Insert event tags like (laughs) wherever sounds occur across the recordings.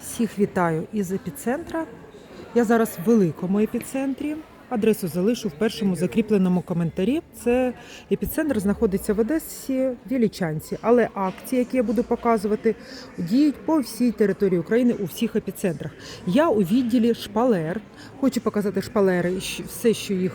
Всіх вітаю із епіцентра. Я зараз в великому епіцентрі. Адресу залишу в першому закріпленому коментарі. Це епіцентр знаходиться в Одесі, в Вілічанці. Але акції, які я буду показувати, діють по всій території України у всіх епіцентрах. Я у відділі шпалер. Хочу показати шпалери, все, що їх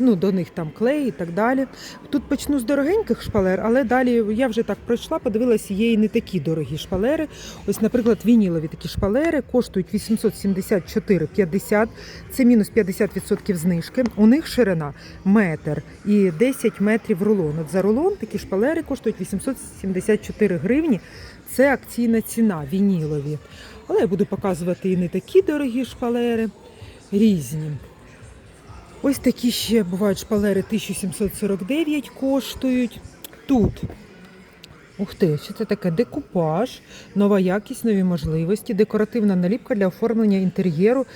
ну, до них там клей і так далі. Тут почну з дорогеньких шпалер, але далі я вже так пройшла, подивилася, є і не такі дорогі шпалери. Ось, наприклад, вінілові такі шпалери коштують 874,50, це мінус 50% знижки. У них ширина метр і 10 метрів рулон. От за рулон такі шпалери коштують 874 гривні. Це акційна ціна вінілові. Але я буду показувати і не такі дорогі шпалери, різні. Ось такі ще бувають шпалери 1749 коштують. Тут. Ух ти, що це таке? Декупаж, нова якість, нові можливості, декоративна наліпка для оформлення інтер'єру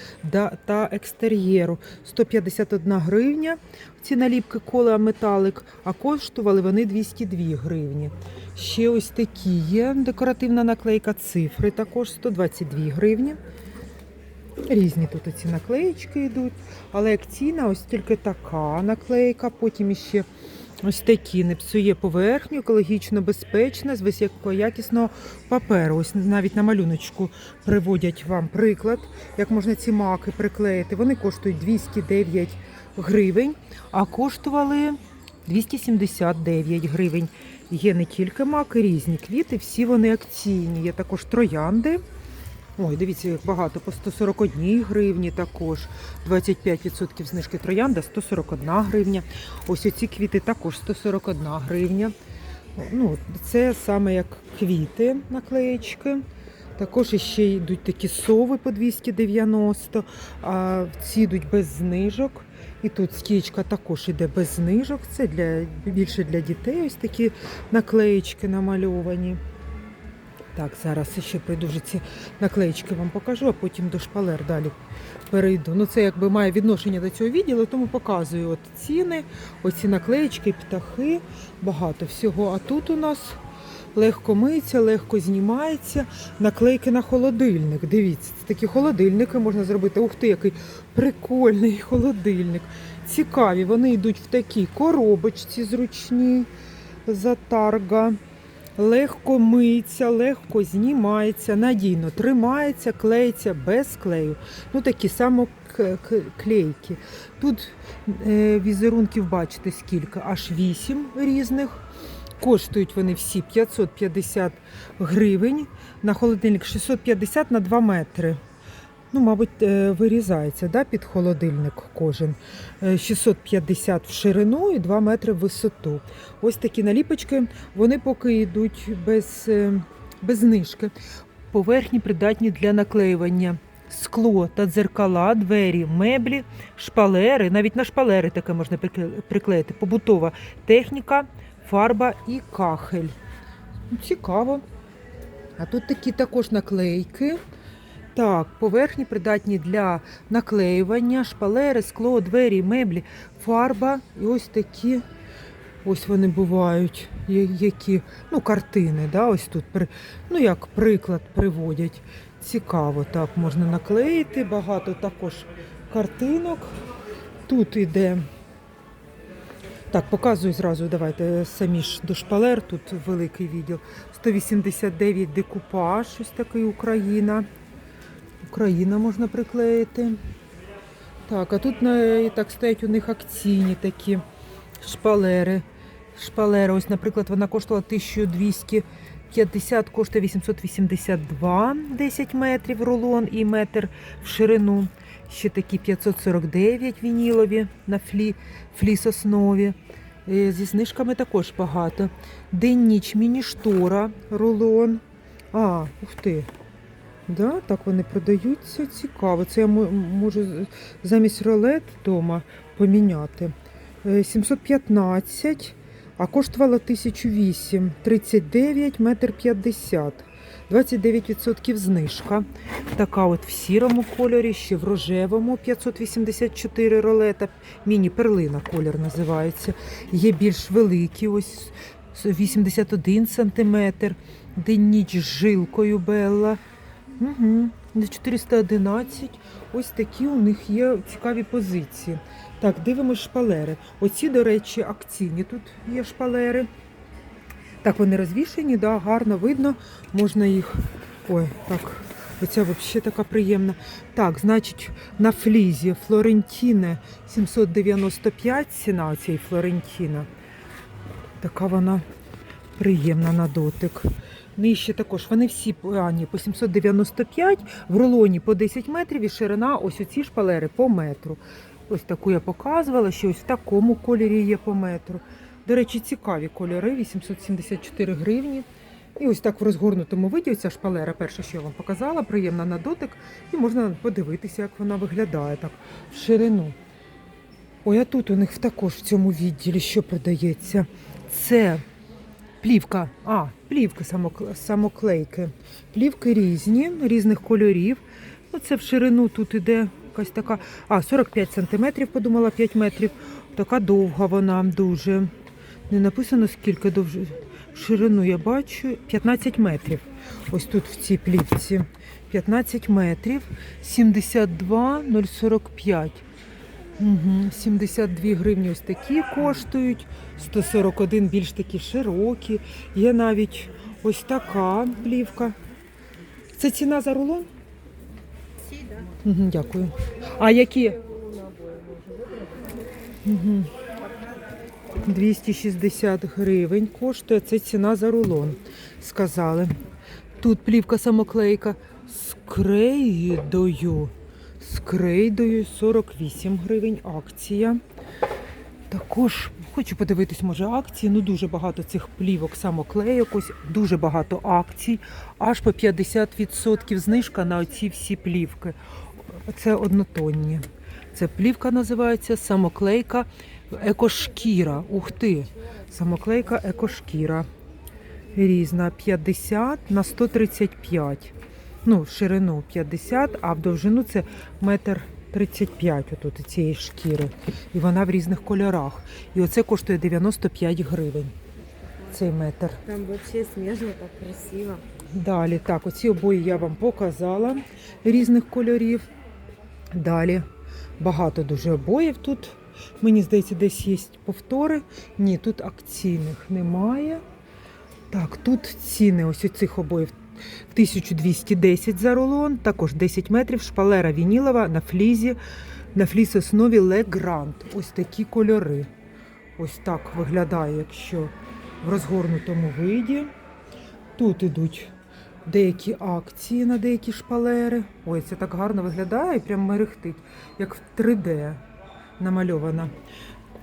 та екстер'єру. 151 гривня. Ці наліпки кола металик, а коштували вони 202 гривні. Ще ось такі є. Декоративна наклейка цифри також 122 гривні. Різні тут оці наклеїчки йдуть, але акційна ось тільки така наклейка, потім іще ось такі не псує поверхню, екологічно безпечна, з високоякісного паперу. Ось навіть на малюночку приводять вам приклад, як можна ці маки приклеїти. Вони коштують 209 гривень, а коштували 279 гривень. Є не тільки маки, різні квіти, всі вони акційні. Є також троянди. Ой, дивіться, як багато по 141 гривні також. 25% знижки троянда 141 гривня. Ось оці квіти також 141 гривня. Ну, це саме як квіти наклеєчки. Також ще йдуть такі сови по 290, а ці йдуть без знижок. І тут стічка також йде без знижок. Це для, більше для дітей ось такі наклеєчки намальовані. Так, зараз ще пройду вже ці наклеїчки вам покажу, а потім до шпалер далі перейду. Ну це якби має відношення до цього відділу, тому показую от ціни, оці наклеїчки, птахи, багато всього. А тут у нас легко миється, легко знімається. Наклейки на холодильник. Дивіться, це такі холодильники можна зробити. Ух ти, який прикольний холодильник. Цікаві, вони йдуть в такій коробочці зручній затарга. Легко миється, легко знімається, надійно тримається, клеїться без клею. Ну такі само к- к- клейки. Тут е, візерунків бачите скільки, аж 8 різних. Коштують вони всі 550 гривень. На холодильник 650 на 2 метри. Ну, мабуть, е, вирізається да, під холодильник кожен. Е, 650 в ширину і 2 метри в висоту. Ось такі наліпочки, вони поки йдуть без, е, без знижки. Поверхні придатні для наклеювання. Скло та дзеркала, двері, меблі, шпалери, навіть на шпалери таке можна приклеїти. Побутова техніка, фарба і кахель. Цікаво. А тут такі також наклейки. Так, поверхні придатні для наклеювання, шпалери, скло, двері, меблі, фарба. І ось такі, ось вони бувають, які, ну, картини, да, ось тут, ну, як приклад приводять. Цікаво, так, можна наклеїти, багато також картинок. Тут іде. Так, показую зразу, давайте самі ж до шпалер, тут великий відділ. 189 декупаж, ось такий Україна. Україна можна приклеїти. Так, а тут так стоять у них акційні такі шпалери. Шпалери, ось, наприклад, вона коштувала 1250, коштує 882, 10 метрів рулон і метр в ширину. Ще такі 549 вінілові на флі, фліс-основі. Е, Зі знижками також багато. День-ніч, міні-штора, рулон. А, ух ти. Да, так вони продаються. Цікаво. Це я можу замість ролет вдома поміняти. Е, 715, а коштувала 1008, 39, метр 50. 29% знижка. Така от в сірому кольорі, ще в рожевому 584 ролета. Міні-перлина колір називається. Є більш великі, ось 81 сантиметр. День ніч з жилкою Белла. Угу. 411. Ось такі у них є цікаві позиції. Так, дивимось шпалери. Оці, до речі, акційні тут є шпалери. Так, вони розвішені, да, гарно видно. Можна їх. Ой, так, оця взагалі така приємна. Так, значить, на флізі Флорентіне 795 ціна цієї Флорентіна. Така вона приємна на дотик. Нижче також вони всі погані по 795, в рулоні по 10 метрів і ширина ось оці шпалери по метру. Ось таку я показувала, що ось в такому кольорі є по метру. До речі, цікаві кольори, 874 гривні. І ось так в розгорнутому виді ця шпалера, перша, що я вам показала, приємна на дотик, і можна подивитися, як вона виглядає так в ширину. Ой, а тут у них також в цьому відділі що продається. Це плівка, а, плівки самоклейки. Плівки різні, різних кольорів. Оце в ширину тут іде якась така. А, 45 сантиметрів, подумала, 5 метрів. Така довга вона дуже. Не написано скільки довж... ширину я бачу 15 метрів. Ось тут в цій плівці. 15 метрів, 72 045. Угу. 72 гривні ось такі коштують, 141 більш такі широкі. Є навіть ось така плівка. Це ціна за рулон? Угу, дякую. А які? Угу. 260 гривень коштує. Це ціна за рулон, сказали. Тут плівка самоклейка з крейдою. З крейдою 48 гривень акція. Також хочу подивитись, може, акції. Ну дуже багато цих плівок самоклейок, ось дуже багато акцій. Аж по 50% знижка на оці всі плівки. Це однотонні. Це плівка називається самоклейка екошкіра. Ух ти! Самоклейка екошкіра. Різна 50 на 135. Ну, в ширину 50, а в довжину це метр 35 отут цієї шкіри. І вона в різних кольорах. І оце коштує 95 гривень. Цей метр. Там вообще смежно, так красиво. Далі, так, оці обої я вам показала різних кольорів. Далі багато дуже обоїв тут. Мені здається, десь є повтори. Ні, тут акційних немає. Так, тут ціни ось у цих обоїв 1210 за рулон, також 10 метрів, шпалера вінілова на флізі, на фліс основі Легрант. Ось такі кольори. Ось так виглядає, якщо в розгорнутому виді. Тут ідуть деякі акції на деякі шпалери. Ой, це так гарно виглядає і прям мерехтить, як в 3D намальована.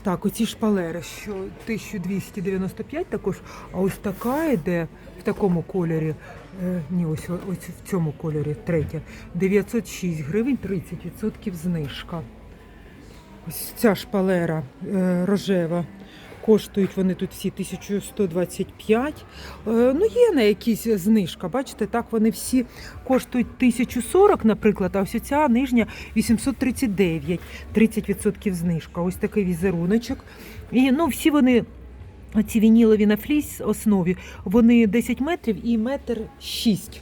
Так, оці шпалери, що 1295 також, а ось така йде в такому кольорі. Е, ні, ось, ось в цьому кольорі, третя. 906 гривень, 30% знижка. Ось ця шпалера е, рожева. Коштують вони тут всі 1125. Е, ну, є на якісь знижка. Бачите, так вони всі коштують 1040, наприклад, а ось ця нижня 839, 30% знижка. Ось такий візеруночок. І ну, всі вони. Ці вінілові на фліс основі, вони 10 метрів і метр 6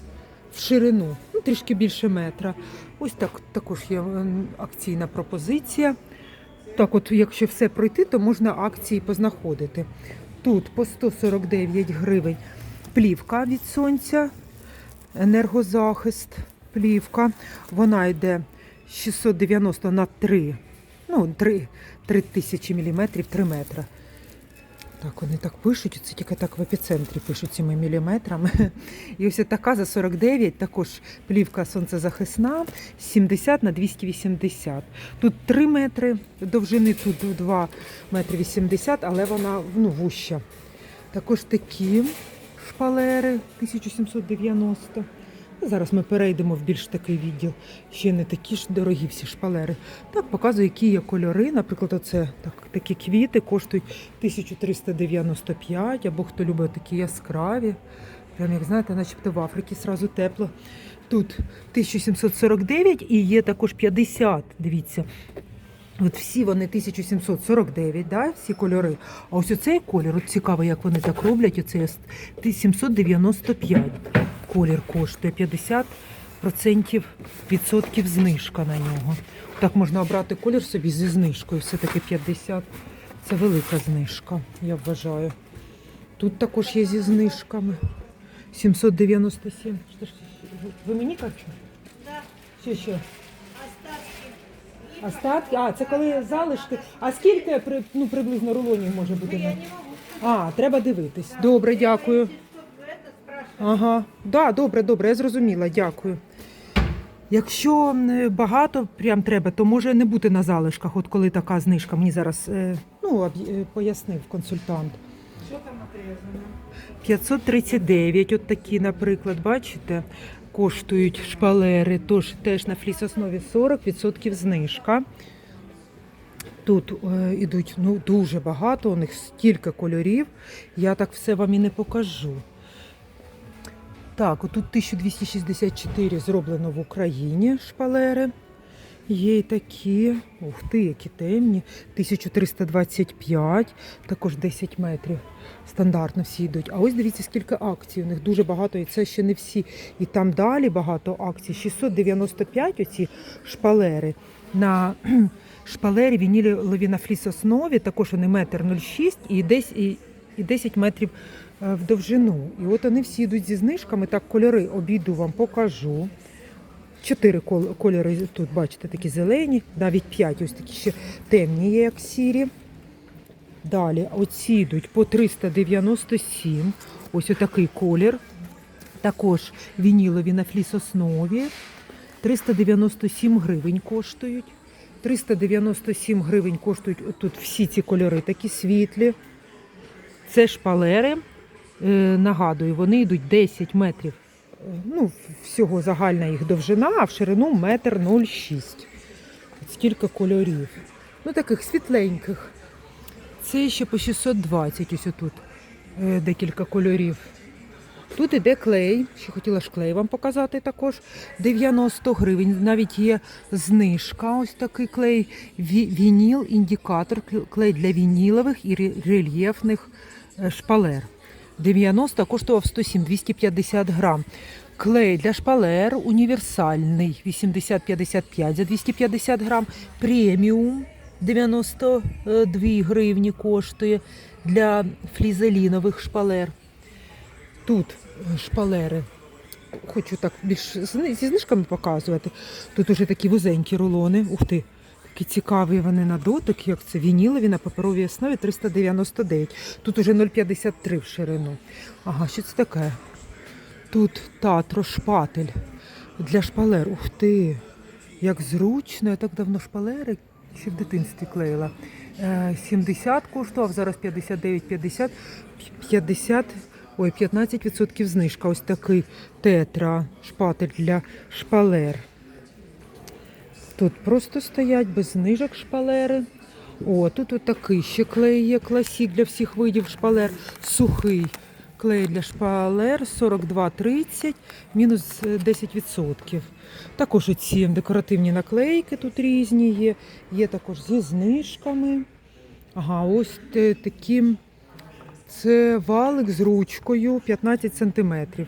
в ширину, ну трішки більше метра. Ось так також є акційна пропозиція. Так, от, якщо все пройти, то можна акції познаходити. Тут по 149 гривень плівка від сонця, енергозахист, плівка. Вона йде 690 на 3, ну, 3, 3 тисячі міліметрів, 3 метри. Так, вони так пишуть, це тільки так в епіцентрі пишуть цими міліметрами. І ось така за 49, також плівка сонцезахисна, 70 на 280. Тут 3 метри довжини, тут 2 метри 80, але вона ну, вуща. Також такі шпалери 1790. Зараз ми перейдемо в більш такий відділ. Ще не такі ж дорогі всі шпалери. Так, показую, які є кольори. Наприклад, оце так, такі квіти коштують 1395, або хто любить такі яскраві. Прям, як знаєте, начебто в Африці сразу тепло. Тут 1749 і є також 50, дивіться. От всі вони 1749, да, всі кольори. А ось оцей колір, от цікаво, як вони так роблять. Ось 795 колір коштує 50 процентів відсотків знижка на нього. Так можна обрати колір собі зі знижкою. Все-таки 50 це велика знижка, я вважаю. Тут також є зі знижками. 797. Що ж, ви мені кажете? Да. Що ще? Остатки. Остатки? А, це коли залишки. А скільки ну, приблизно рулонів може бути? Я не могу А, треба дивитись. Добре, дякую. Ага, да, добре, добре, я зрозуміла, дякую. Якщо е, багато прям треба, то може не бути на залишках, от коли така знижка. Мені зараз е, ну, е, пояснив консультант. Что там отрезано? 539, от такі, наприклад, бачите, коштують шпалери, тож теж на флісоснові 40% знижка. Тут е, ідуть ну, дуже багато, у них стільки кольорів. Я так все вам і не покажу. Так, отут 1264 зроблено в Україні шпалери. Є й такі, ух ти, які темні. 1325, також 10 метрів. Стандартно всі йдуть. А ось дивіться, скільки акцій. У них дуже багато, і це ще не всі. І там далі багато акцій. 695 оці шпалери. На (clears throat) шпалері вінілові на фліс-основі, також вони метр 0,6 і десь і, і 10 метрів в довжину. І от вони всі йдуть зі знижками. Так, кольори обійду вам покажу. Чотири кольори тут, бачите, такі зелені, навіть п'ять, ось такі ще темні є, як сірі. Далі оці йдуть по 397. Ось отакий колір. Також вінілові на флісоснові. 397 гривень коштують. 397 гривень коштують тут всі ці кольори, такі світлі. Це шпалери. Е, нагадую, вони йдуть 10 метрів. Ну, всього загальна їх довжина, а в ширину метр 0,6. От Стільки кольорів. Ну, таких світленьких. Це ще по 620, ось отут е, декілька кольорів. Тут іде клей, ще хотіла ж клей вам показати також. 90 гривень. Навіть є знижка. Ось такий клей. Вініл, індикатор, клей для вінілових і рельєфних е, шпалер. 90 коштував 107, 250 грам. Клей для шпалер універсальний 80-55 за 250 грам. Преміум 92 гривні коштує для флізелінових шпалер. Тут шпалери. Хочу так більш зі знижками показувати. Тут уже такі вузенькі рулони. Ух ти, такі цікаві вони на дотик, як це вінілові на паперовій основі 399. Тут уже 0,53 в ширину. Ага, що це таке? Тут татро шпатель для шпалер. Ух ти! Як зручно, я так давно шпалери ще в дитинстві клеїла. Е, 70 коштував, зараз 59,50, 50, ой, 15% знижка. Ось такий тетра шпатель для шпалер. Тут просто стоять без знижок шпалери. О, тут отакий ще клей є класік для всіх видів шпалер. Сухий клей для шпалер 42,30, мінус е, 10%. Також ці декоративні наклейки тут різні є. Є також зі знижками. Ага, ось такі. Це валик з ручкою 15 сантиметрів.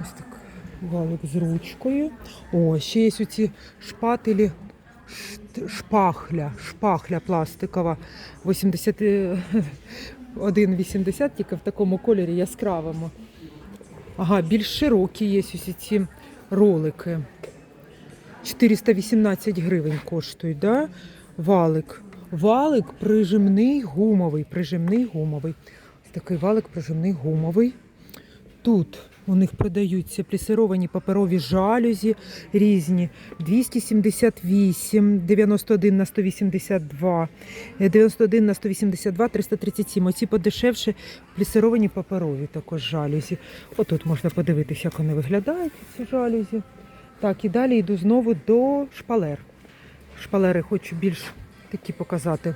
Ось так валик з ручкою. О, ще є оці шпателі шпахля, шпахля пластикова 81,80, тільки в такому кольорі яскравому. Ага, більш широкі є ось ці ролики. 418 гривень коштують, да? Валик. Валик прижимний гумовий. Прижимний гумовий. Такий валик прижимний гумовий. Тут у них продаються плісировані паперові жалюзі різні. 278, 91 на 182, е, 91 на 182, 337. Оці подешевше плісировані паперові також жалюзі. Отут можна подивитися, як вони виглядають, ці жалюзі. Так, і далі йду знову до шпалер. Шпалери хочу більш такі показати.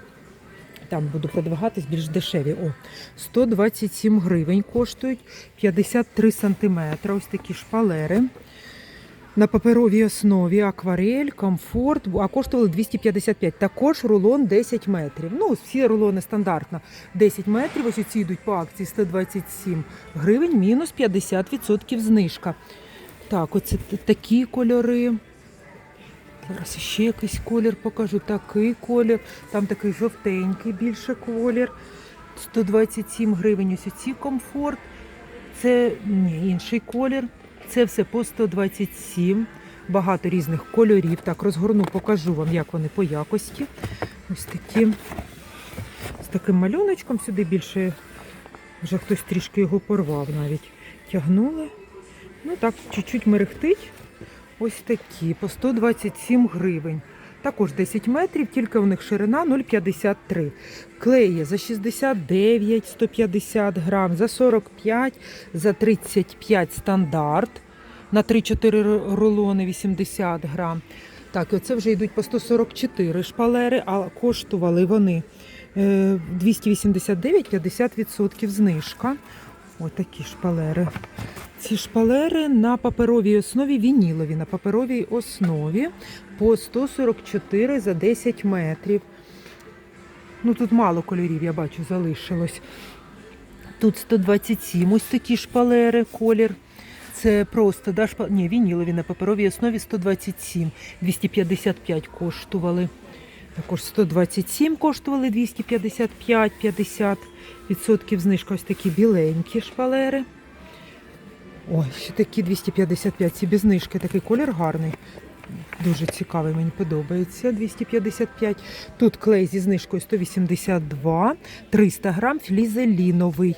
Там буду продвигатись більш дешеві. О, 127 гривень коштують, 53 сантиметри. Ось такі шпалери. На паперовій основі акварель, комфорт, а коштували 255. Також рулон 10 метрів. Ну, всі рулони стандартно 10 метрів. Ось ці йдуть по акції 127 гривень, мінус 50% знижка. Так, оце такі кольори. Зараз ще якийсь колір покажу. Такий колір. Там такий жовтенький більше колір. 127 гривень. Ось ці комфорт. Це ні, інший колір. Це все по 127. Багато різних кольорів. Так, розгорну, покажу вам, як вони по якості. Ось такі. З таким малюночком сюди більше вже хтось трішки його порвав навіть. Тягнули. Ну так, чуть-чуть мерехтить. Ось такі, по 127 гривень. Також 10 метрів, тільки в них ширина 0,53. Клеє за 69, 150 грам, за 45, за 35 стандарт. На 3-4 рулони 80 грам. Так, оце вже йдуть по 144 шпалери, а коштували вони е, 289, 50% знижка. Ось такі шпалери. Ці шпалери на паперовій основі, вінілові на паперовій основі по 144 за 10 метрів. Ну тут мало кольорів, я бачу, залишилось. Тут 127 ось такі шпалери, колір. Це просто да, шпа... Ні, вінілові на паперовій основі 127, 255 коштували. Також 127 коштували 255, 50 відсотків знижка. Ось такі біленькі шпалери. Ой, ще такі 255, ці без знижки, такий колір гарний. Дуже цікавий, мені подобається. 255. Тут клей зі знижкою 182, 300 грам флізеліновий.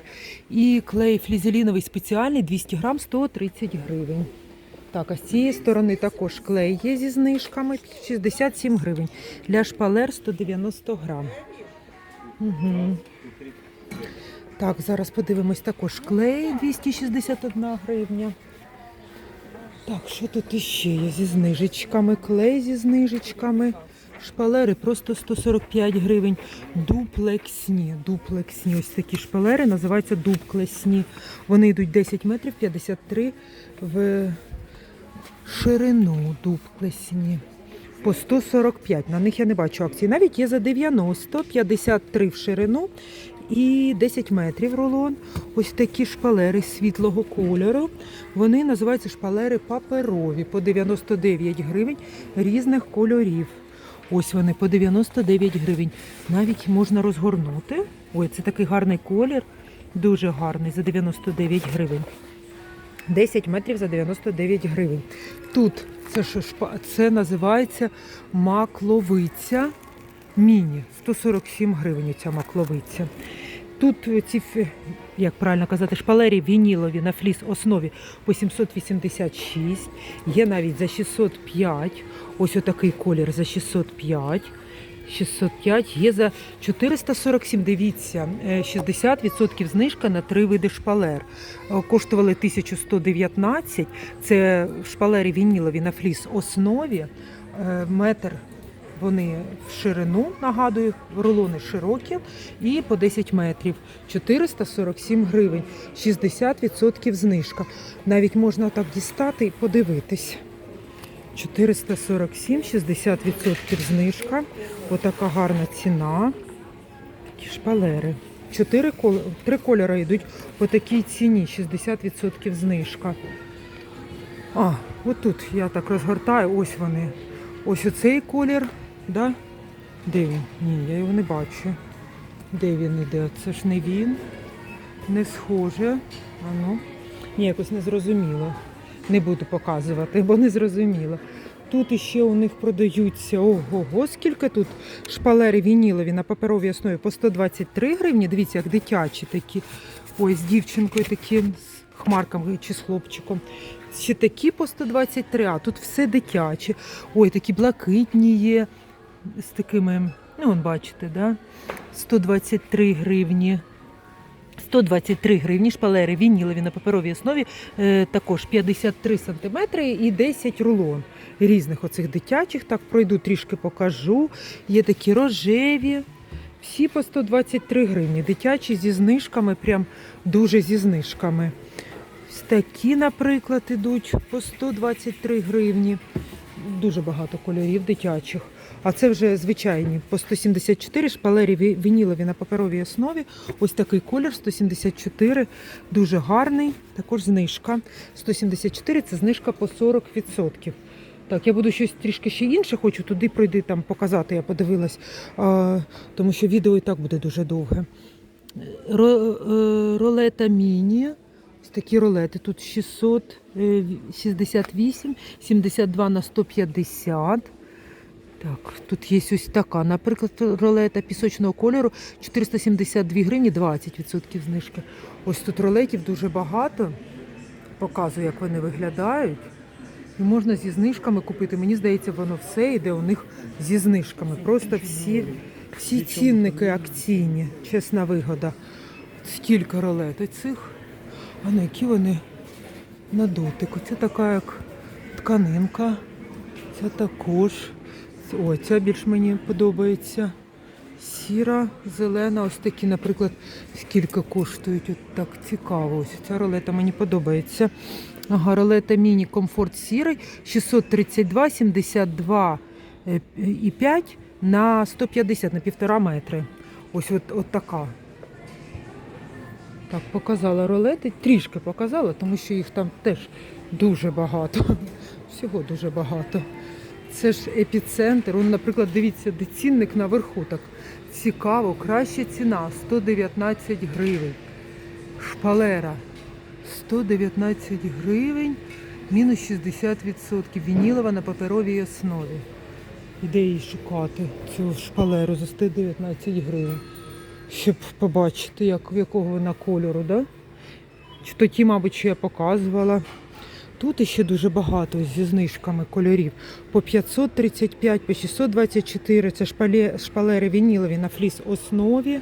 І клей флізеліновий спеціальний 200 грам 130 гривень. Так, а з цієї сторони також клей є зі знижками 67 гривень. Для шпалер 190 грам. Угу. Так, зараз подивимось також клей 261 гривня. Так, що тут іще є зі знижечками? Клей зі знижечками. Шпалери просто 145 гривень. Дуплексні. Дуплексні. Ось такі шпалери називаються дуплесні. Вони йдуть 10 метрів 53 в ширину дуплесні. По 145. На них я не бачу акції. Навіть є за 90, 53 в ширину і 10 метрів рулон. Ось такі шпалери світлого кольору. Вони називаються шпалери паперові по 99 гривень різних кольорів. Ось вони по 99 гривень. Навіть можна розгорнути. Ой, це такий гарний колір. Дуже гарний за 99 гривень. 10 метрів за 99 гривень. Тут це шпа... це називається макловиця міні. 147 гривень ця макловиця. Тут ці, як правильно казати, шпалері вінілові на фліс основі по 786, є навіть за 605. Ось отакий колір за 605. 605 є за 447. Дивіться, е, 60% знижка на три види шпалер. Е, Коштували 1119. Це шпалери вінілові на фліс основі. Е, Метр вони в ширину, нагадую, рулони широкі і по 10 метрів. 447 гривень, 60% знижка. Навіть можна так дістати і подивитись. 447, 60% знижка. Отака гарна ціна. Такі шпалери. Чотири. Три кольори йдуть по такій ціні, 60% знижка. А, отут я так розгортаю, ось вони. Ось оцей колір, да? Де він? Ні, я його не бачу. Де він іде? Це ж не він. Не схоже. А ну. Ні, якось не зрозуміло. Не буду показувати, бо не зрозуміло. Тут іще у них продаються ого-го, скільки тут шпалери вінілові на паперовій основі по 123 гривні. Дивіться, як дитячі такі. Ой, з дівчинкою такі, з хмарками чи з хлопчиком. Ще такі по 123, а тут все дитяче. Ой, такі блакитні є з такими, ну, вон бачите, да? 123 гривні. 123 гривні шпалери вінілові на паперовій основі, е, також 53 сантиметри і 10 рулон різних оцих дитячих. Так пройду трішки покажу. Є такі рожеві. Всі по 123 гривні. Дитячі зі знижками, прям дуже зі знижками. Ось такі, наприклад, ідуть по 123 гривні. дуже багато кольорів дитячих. А це вже звичайні по 174 шпалері вінілові на паперовій основі. Ось такий колір 174, дуже гарний. Також знижка. 174 це знижка по 40%. Так, я буду щось трішки ще інше, хочу туди пройти там показати, я подивилась, а, тому що відео і так буде дуже довге. Ро, е, ролета міні. Ось такі ролети. Тут 668, 72 на 150. Так, тут є ось така, наприклад, ролета пісочного кольору 472 гривні, 20% знижки. Ось тут ролетів дуже багато. Показую, як вони виглядають. І можна зі знижками купити. Мені здається, воно все йде у них зі знижками. Просто всі, всі цінники акційні, чесна вигода. Скільки ролет цих, а на які вони на дотик. Це така як тканинка. Це також. Ой, ця більш мені подобається. Сіра, зелена, ось такі, наприклад, скільки коштують. От так цікаво. Ось ця ролета мені подобається. Ага, ролета міні комфорт сірий 632, 72 е, і 5 на 150 на півтора метри. Ось от, от така. Так, показала ролети, трішки показала, тому що їх там теж дуже багато. (laughs) Всього дуже багато. Це ж епіцентр. Он, наприклад, дивіться, де цінник наверху. Так цікаво, краща ціна 119 гривень. Шпалера 119 гривень, мінус 60%. Вінілова на паперовій основі. Іде її шукати цю шпалеру за 119 гривень. Щоб побачити, як, якого вона кольору, да? Чи то ті, мабуть, що я показувала. Тут іще дуже багато зі знижками кольорів. По 535, по 624. Це шпале, шпалери вінілові на фліс основі.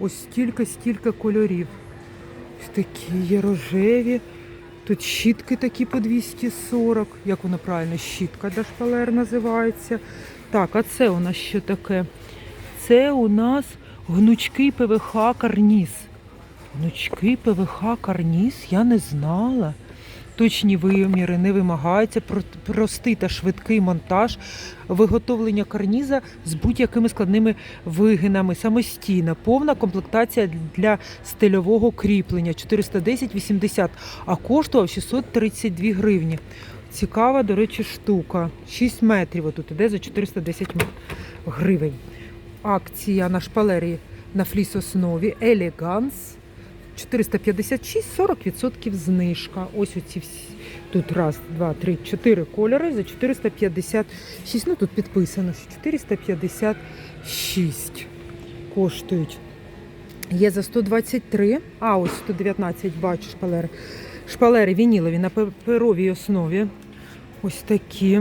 Ось стільки, стільки кольорів. Ось такі є рожеві. Тут щітки такі по 240. Як воно правильно? Щітка для шпалер називається. Так, а це у нас що таке? Це у нас гнучкий ПВХ карніз. Гнучкий ПВХ карніз? Я не знала. Точні виміри не вимагаються, простий та швидкий монтаж, виготовлення карніза з будь-якими складними вигинами, самостійна, повна комплектація для стильового кріплення 410-80, а коштував 632 гривні. Цікава, до речі, штука. 6 метрів отут іде за 410 гривень. Акція на шпалері на фліс-основі Елеганс 456, 40% знижка. Ось оці всі. Тут раз, два, три, чотири кольори за 456. Ну тут підписано, що 456 коштують. Є за 123, а ось 119 бачу шпалери. Шпалери вінілові на паперовій основі. Ось такі.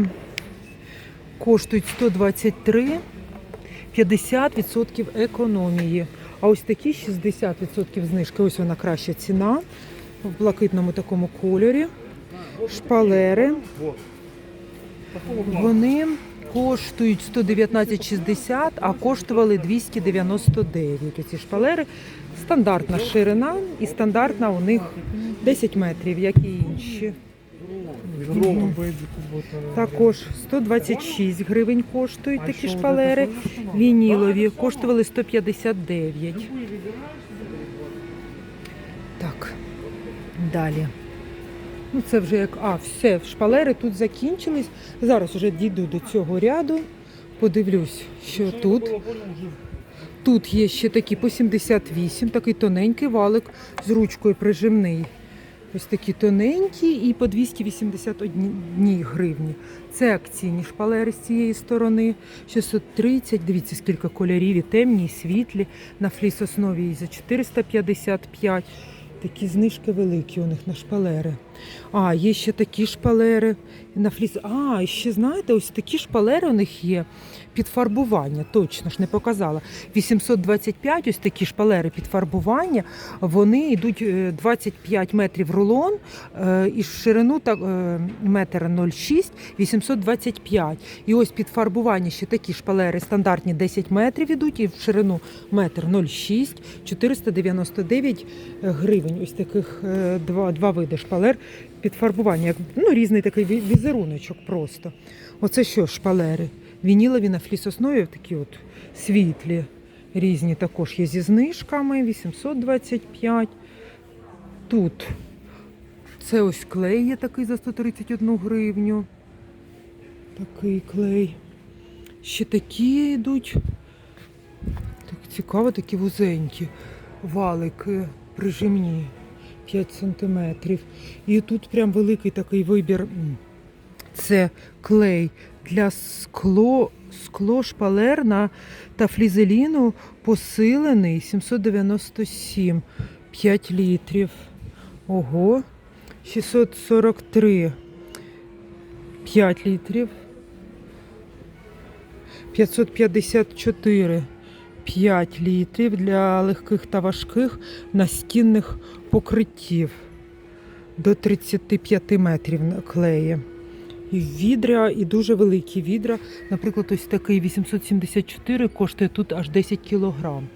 Коштують 123, 50% економії. А ось такі 60% знижки. Ось вона краща ціна в блакитному такому кольорі. Шпалери. Вони коштують 119,60, а коштували 299. Оці шпалери. Стандартна ширина і стандартна у них 10 метрів, як і інші. Також 126 гривень коштують такі шпалери. Вінілові коштували 159. Так, далі. Ну, це вже як. А, все, шпалери тут закінчились. Зараз вже дійду до цього ряду. Подивлюсь, що тут. Тут є ще такі по 78, такий тоненький валик з ручкою прижимний. Ось такі тоненькі і по 281 гривні. Це акційні шпалери з цієї сторони. 630, дивіться, скільки кольорів, і темні, і світлі. На фліс основі і за 455. Такі знижки великі у них на шпалери. А, є ще такі шпалери на фліс. А, ще знаєте, ось такі шпалери у них є під фарбування. Точно ж не показала. 825, ось такі шпалери під фарбування. Вони йдуть е, 25 метрів рулон е, і ширину так, е, метр 0,6, 825. І ось під фарбування ще такі шпалери стандартні 10 метрів ідуть і в ширину метр 0,6, 499 гривень. Ось таких е, два, два види шпалер підфарбування, як ну, різний такий візеруночок просто. Оце що шпалери? Вінілові на флісоснові такі от світлі. Різні також є зі знижками 825. Тут це ось клей є такий за 131 гривню. Такий клей. Ще такі йдуть. Так цікаво, такі вузенькі валики прижимні 5 сантиметрів. І тут прям великий такий вибір. Це клей для скло, скло шпалер на та флізеліну посилений 797 5 літрів. Ого, 643 5 літрів. 554 5 літрів для легких та важких настінних покриттів до 35 метрів клеї. І відра, і дуже великі відра. Наприклад, ось такий 874 коштує тут аж 10 кілограм.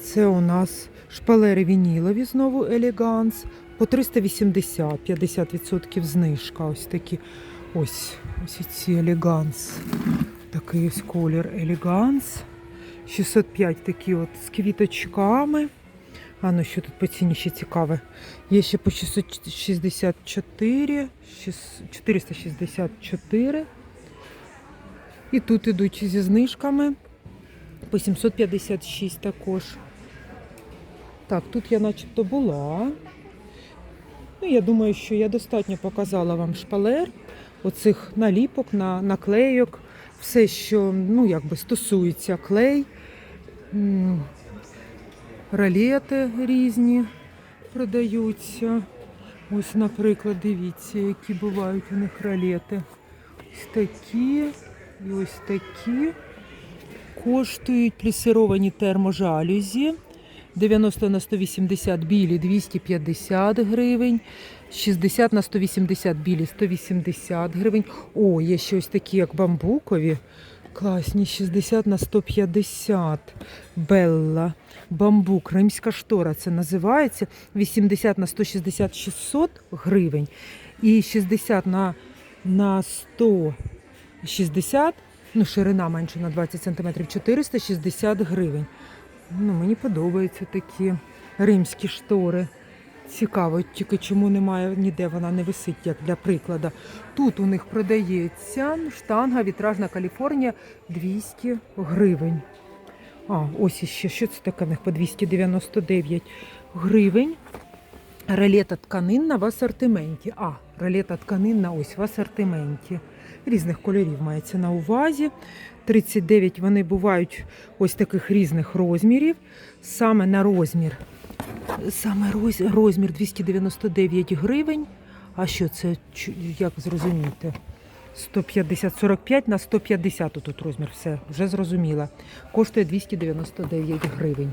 Це у нас шпалери вінілові, знову елеганс. По 380, 50% знижка. Ось такі. Ось, ось ці елеганс. Такий ось колір елеганс. 605 такі от з квіточками. А ну що тут по ціні ще цікаве? Є ще по 664, 464. І тут ідуть зі знижками. По 756 також. Так, тут я начебто була. Ну, я думаю, що я достатньо показала вам шпалер, оцих наліпок, на, наклейок, все, що ну, якби стосується клей, ролети різні продаються. Ось, наприклад, дивіться, які бувають у них ролети. Ось такі і ось такі. Коштують плісировані терможалюзі. 90 на 180 білі 250 гривень, 60 на 180 білі 180 гривень. О, є ще ось такі, як бамбукові. Класні, 60 на 150. Белла. Бамбук, римська штора це називається. 80 на 160 600 гривень. І 60 на, на 160, ну ширина менше на 20 см, 460 гривень. Ну, мені подобаються такі римські штори. Цікаво, тільки чому немає ніде вона не висить, як для прикладу. Тут у них продається штанга вітражна Каліфорнія 200 гривень. А, ось іще, що це таке в них по 299 гривень. Ролета тканинна в асортименті. А, ролета тканинна ось в асортименті. Різних кольорів мається на увазі. 39 вони бувають ось таких різних розмірів. Саме на розмір. Саме розмір 299 гривень. А що це? Як зрозуміти? 150, 45 на 150 тут розмір, все, вже зрозуміла. Коштує 299 гривень.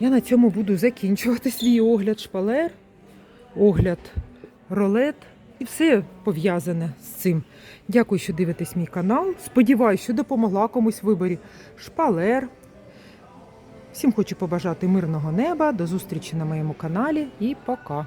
Я на цьому буду закінчувати свій огляд шпалер, огляд ролет і все пов'язане з цим. Дякую, що дивитесь мій канал. Сподіваюсь, що допомогла комусь в виборі шпалер. Всім хочу побажати мирного неба, до зустрічі на моєму каналі і пока.